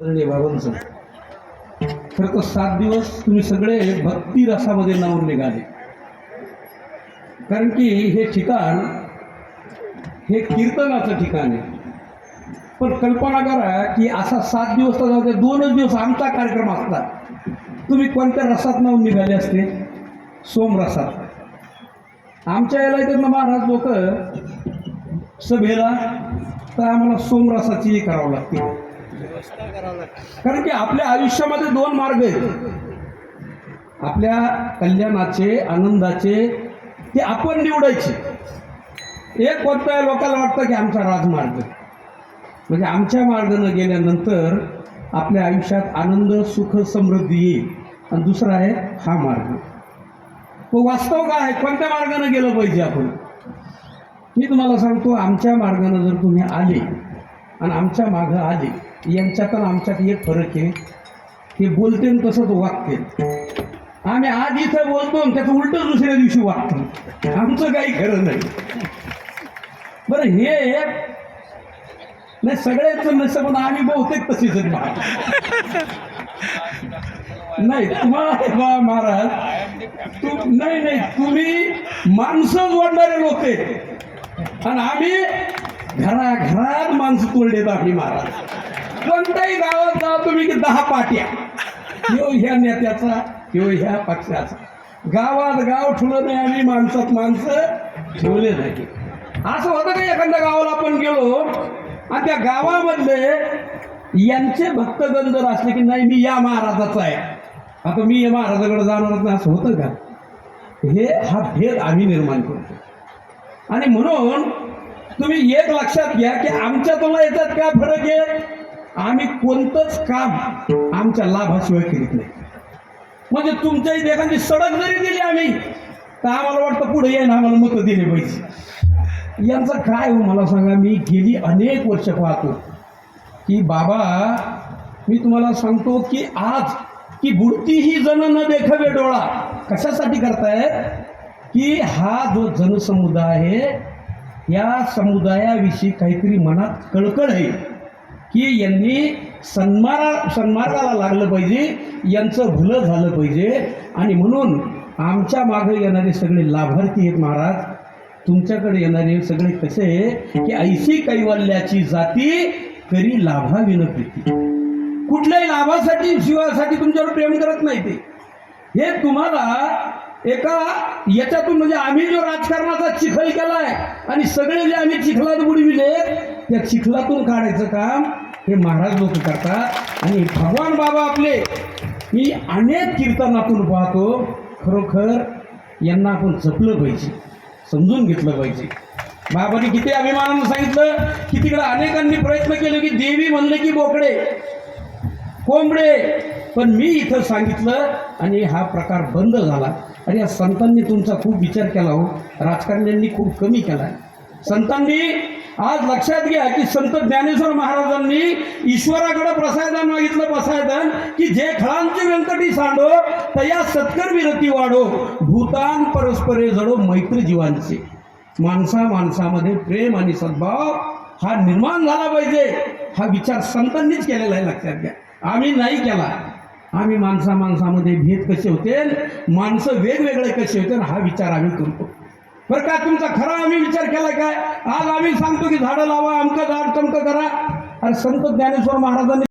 आदरणीय बाबांचं. खरं तर सात दिवस तुम्ही सगळे भक्ती रसामध्ये नावून निघाले. कारण की हे ठिकाण हे कीर्तनाचं ठिकाण आहे. पण कल्पना करा की असा सात दिवस तर दोनच दिवस आमचा कार्यक्रम असता तुम्ही कोणत्या रसात नावून निघाले असते? सोमरसात आमच्या याला इथं महाराज लोक सभेला तर आम्हाला सोमरसाची करावं लागते. कारण की आपल्या आयुष्यामध्ये दोन मार्ग आहेत. आपल्या कल्याणाचे आनंदाचे ते आपण निवडायचे. एक कोणत्या लोकांना वाटतं की आमचा राजमार्ग. म्हणजे आमच्या मार्गानं गेल्यानंतर आपल्या आयुष्यात आनंद सुख समृद्धी येईल. आणि दुसरा आहे हा मार्ग. तो वास्तव काय आहे? कोणत्या मार्गानं गेलं पाहिजे आपण? मी तुम्हाला सांगतो आमच्या मार्गानं जर तुम्ही आले आणि आमच्या मागं आले यांच्यात आणि आमच्यात एक फरक आहे. ते बोलते तसंच वागते. आम्ही आज इथं बोलतो आणि त्याचं उलटं दुसऱ्या दिवशी वागतो. आमचं काही खरं नाही. बरं हे नाही सगळ्यांचं नसतं पण आम्ही बहुतेक तशीच नाही तुम्हाला बा महाराज तू नाही नाही तुम्ही माणसं जोडणारे लोक आहेत. आणि आम्ही घरा घरात माणसं तोडलेत आम्ही महाराज. कोणत्याही गावात जा तुम्ही की दहा पाट्या. यो ह्या नेत्याचा यो ह्या पक्षाचा. गावात गाव ठुलं नाही आम्ही माणसात माणसं ठेवले नाही. असं होतं का एखाद्या गावाला आपण गेलो आणि त्या गावामधले यांचे भक्तगण जर असले की नाही मी या महाराजाचा आहे. आता मी या महाराजाकडे जाणार नाही असं होतं का? हे हा भेद आम्ही निर्माण करतो. आणि म्हणून तुम्ही एक लक्षात घ्या की आमच्या तुला याच्यात काय फरक आहे आम्ही कोणतंच काम आमच्या लाभाशिवाय करीत नाही. म्हणजे तुमच्या इथे एखादी सडक जरी दिली आम्ही तर आम्हाला वाटतं पुढे येईन आम्हाला मतं दिले पाहिजे. यांचं काय हो मला सांगा मी गेली अनेक वर्ष पाहतो की बाबा मी तुम्हाला सांगतो की आज की बुडती ही जन न देखावे डोळा. कशासाठी करतायत की हा जो जनसमुदाय आहे या समुदायाविषयी काहीतरी मनात कळकळ आहे. की यांनी सन्माना सन्मार्गाला लागलं पाहिजे यांचं भलं झालं पाहिजे. आणि म्हणून आमच्या मागं येणारे सगळे लाभार्थी आहेत महाराज. तुमच्याकडे येणारे सगळे कसे की ऐशी कैवल्याची जाती करी लाभाविन प्रीती. कुठल्याही लाभासाठी शिवासाठी तुमच्यावर प्रेम करत नाही ते. हे तुम्हाला एका याच्यातून म्हणजे आम्ही जो राजकारणाचा चिखल केलाय आणि सगळे जे आम्ही चिखलात बुडविले त्या चिखलातून काढायचं काम हे महाराज लोक करतात. आणि भगवान बाबा आपले मी अनेक कीर्तनातून पाहतो खरोखर यांना आपण जपलं पाहिजे समजून घेतलं पाहिजे. बाबांनी किती अभिमानानं सांगितलं की तिकडे अनेकांनी प्रयत्न केले की देवी म्हणले की बोकडे कोंबडे. पण मी इथं सांगितलं आणि हा प्रकार बंद झाला. आणि या संतांनी तुमचा खूप विचार केला हो. राजकारण्यांनी खूप कमी केला संतांनी आज लक्षात घ्या की संत ज्ञानेश्वर महाराजांनी ईश्वराकडे प्रसायदान मागितलं प्रसायदान की जे खळांचे व्यंकटी सांडो तया सत्कर विरती वाढो. भूतान परस्परे जडो मैत्री जीवांचे. माणसा माणसामध्ये प्रेम आणि सद्भाव हा निर्माण झाला पाहिजे. हा विचार संतांनीच केलेला आहे लक्षात घ्या. आम्ही नाही केला. आम्ही माणसा माणसामध्ये भेद कसे होते माणसं वेगवेगळे कसे होते हा विचार आम्ही करतो. बरं का तुमचा खरा आम्ही विचार केला काय? आज आम्ही सांगतो की झाडं लावा अमकं झाड चमकं करा. अरे संत ज्ञानेश्वर महाराजांनी